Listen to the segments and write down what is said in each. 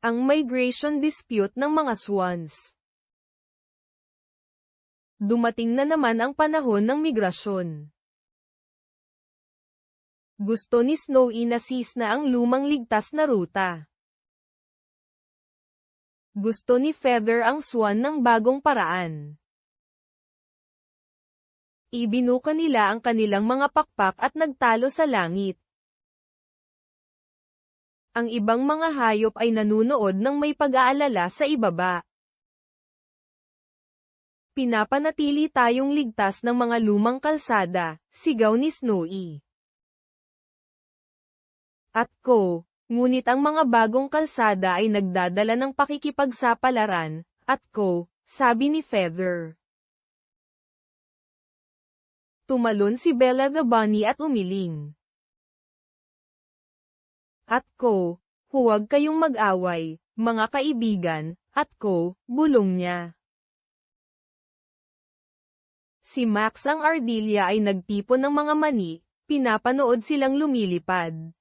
Ang migration dispute ng mga swans. Dumating na naman ang panahon ng migrasyon. Gusto ni Snowy na sis na ang lumang ligtas na ruta. Gusto ni Feather ang swan ng bagong paraan. Ibinuka nila ang kanilang mga pakpak at nagtalo sa langit. Ang ibang mga hayop ay nanunood ng may pag-aalala sa ibaba. Pinapanatili tayong ligtas ng mga lumang kalsada, sigaw ni Snowy. At ko, ngunit ang mga bagong kalsada ay nagdadala ng pakikipagsapalaran, at ko, sabi ni Feather. Tumalon si Bella the Bunny at umiling. At ko, huwag kayong mag-away, mga kaibigan, at ko, bulong niya. Si Max ang Ardelia ay nagtipon ng mga mani, pinapanood silang lumilipad.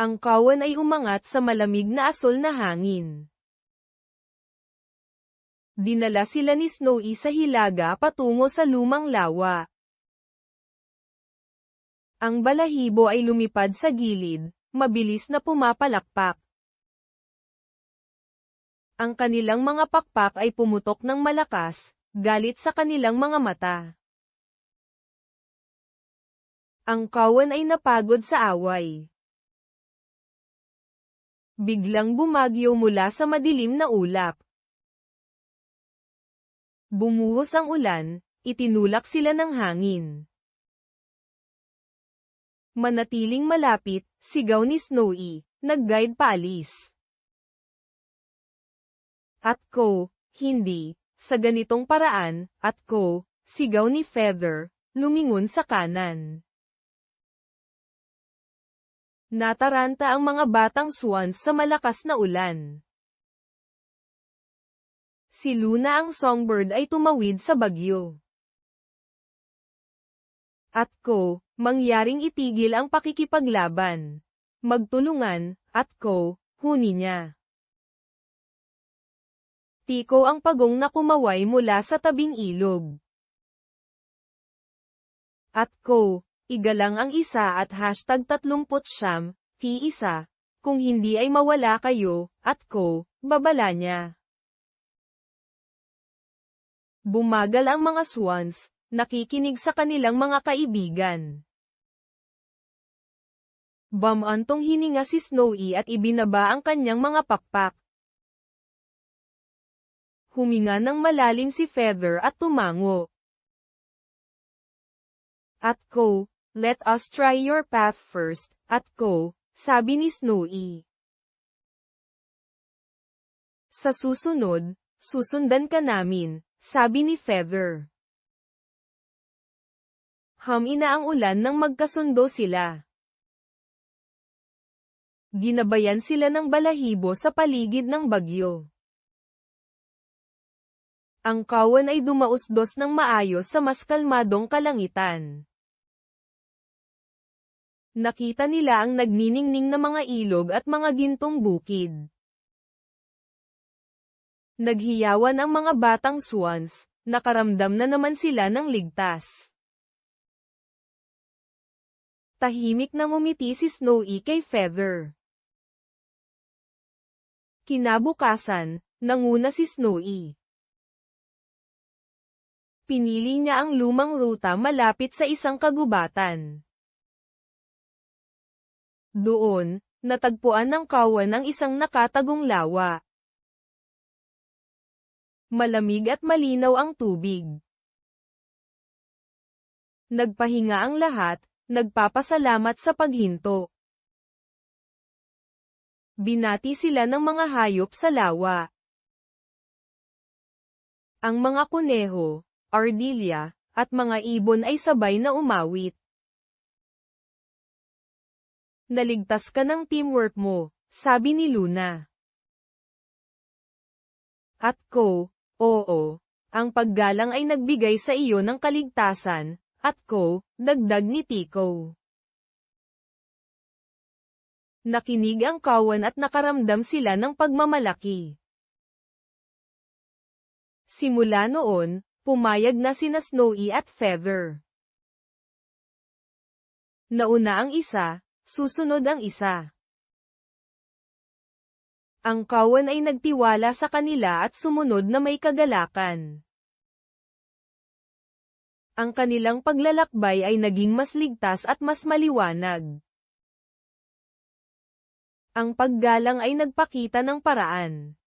Ang kawan ay umangat sa malamig na asol na hangin. Dinala sila ni Snowy sa hilaga patungo sa lumang lawa. Ang balahibo ay lumipad sa gilid, mabilis na pumapalakpak. Ang kanilang mga pakpak ay pumutok ng malakas, galit sa kanilang mga mata. Ang kawan ay napagod sa away. Biglang bumagyo mula sa madilim na ulap. Bumuhos ang ulan, itinulak sila ng hangin. Manatiling malapit, sigaw ni Snowy, nag-guide paalis. At ko, hindi, sa ganitong paraan, at ko, sigaw ni Feather, lumingon sa kanan. Nataranta ang mga batang swans sa malakas na ulan. Si Luna ang songbird ay tumawid sa bagyo. At ko, mangyaring itigil ang pakikipaglaban. Magtulungan, at ko, huni niya. Tiko ang pagong na kumaway mula sa tabing ilog. At ko, igalang ang isa at hashtag 30 siyam, T1, kung hindi ay mawala kayo, at ko, babala niya. Bumagal ang mga swans, nakikinig sa kanilang mga kaibigan. Bamantong hininga si Snowy at ibinaba ang kanyang mga pakpak. Huminga ng malalim si Feather at tumango. At ko, Let us try your path first, at ko, sabi ni Snowy. Sa susunod, susundan ka namin, sabi ni Feather. Hamina ang ulan nang magkasundo sila. Ginabayan sila ng balahibo sa paligid ng bagyo. Ang kawan ay dumausdos ng maayos sa mas kalmadong kalangitan. Nakita nila ang nagniningning na mga ilog at mga gintong bukid. Naghiyawan ang mga batang swans, nakaramdam na naman sila ng ligtas. Tahimik na ngumiti si Snowy kay Feather. Kinabukasan, nanguna si Snowy. Pinili niya ang lumang ruta malapit sa isang kagubatan. Doon, natagpuan ng kawan ang isang nakatagong lawa. Malamig at malinaw ang tubig. Nagpahinga ang lahat, nagpapasalamat sa paghinto. Binati sila ng mga hayop sa lawa. Ang mga kuneho, ardilya, at mga ibon ay sabay na umawit. Naligtas ka ng teamwork mo, sabi ni Luna. At ko, oo, ang paggalang ay nagbigay sa iyo ng kaligtasan, at ko, dagdag ni Tiko. Nakinig ang kawan at nakaramdam sila ng pagmamalaki. Simula noon, pumayag na sina Snowy at Feather. Nauna ang isa, susunod ang isa. Ang kawan ay nagtiwala sa kanila at sumunod na may kagalakan. Ang kanilang paglalakbay ay naging mas ligtas at mas maliwanag. Ang paggalang ay nagpakita ng paraan.